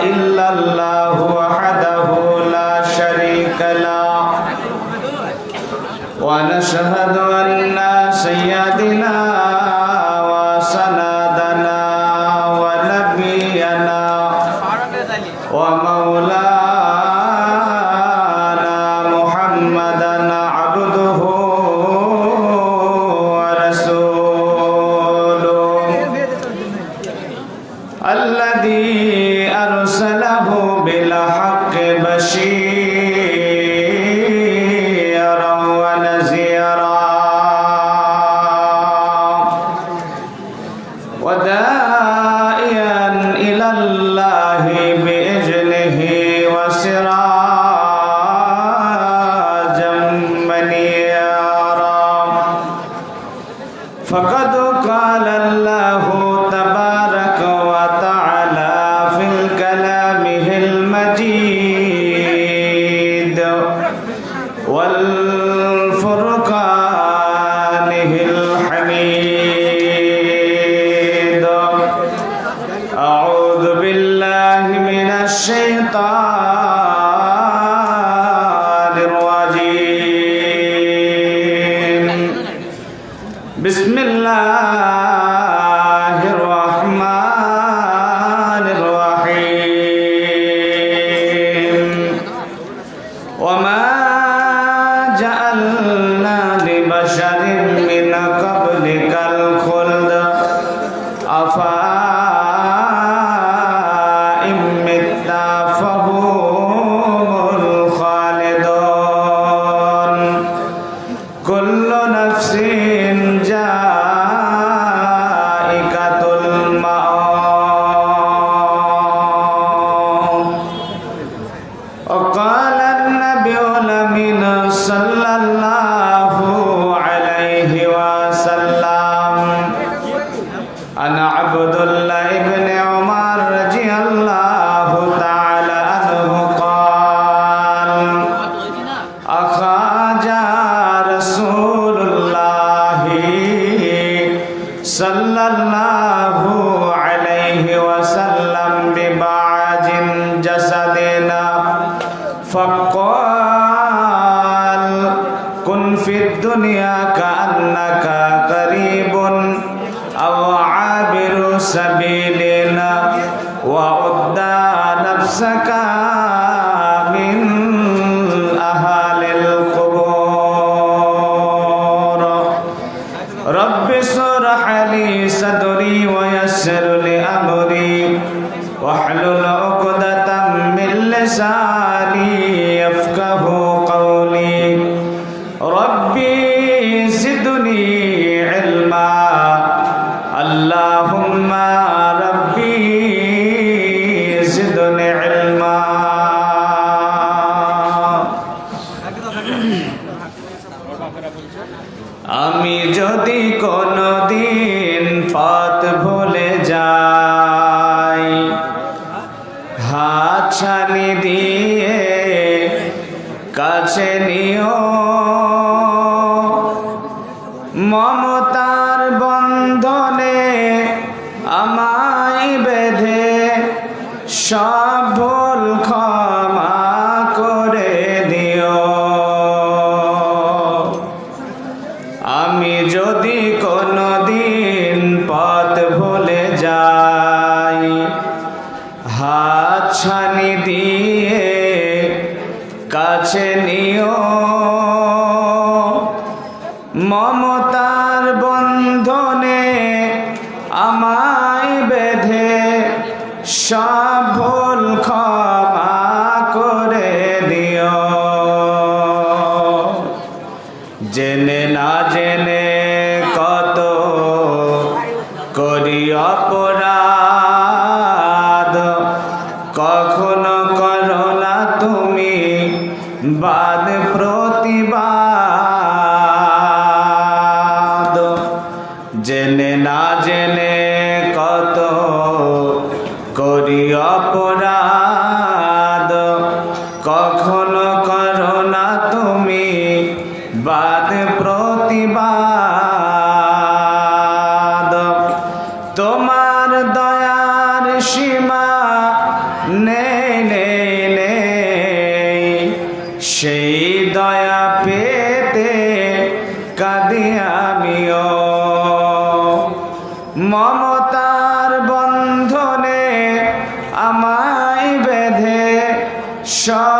إلا الله وحده لا شريك له. ونشهد أن سيدنا وبشيرا ونذيرا بسم الله الرحمن الرحيم وما جعلنا لبشر من قبلك الخلد أفإن مت فهم الخالدون كل نفس صلى الله عليه وسلم. أنا عبد الله بن عمر رضي الله تعالى عنه قال أخرج رسول الله صلى الله في الدنيا كأنك قريب أو عابر سبيلنا وعد نفسك من أهل القبور. رب اشرح لي صدري ভুলে যাই। হাত ছানি দিয়ে কাছে নিও। মমতার বন্ধনে আমায় বেঁধে সব ছানি দিয়ে কাছে নিও। মমতার বন্ধনে আমায় বেঁধে ভুল ক্ষমা জেনে না জেনে কত করি অপরাধ। কখনো করো না তুমি বাদ প্রতিবাদ। মমতার বন্ধনে আমায় বেঁধে সব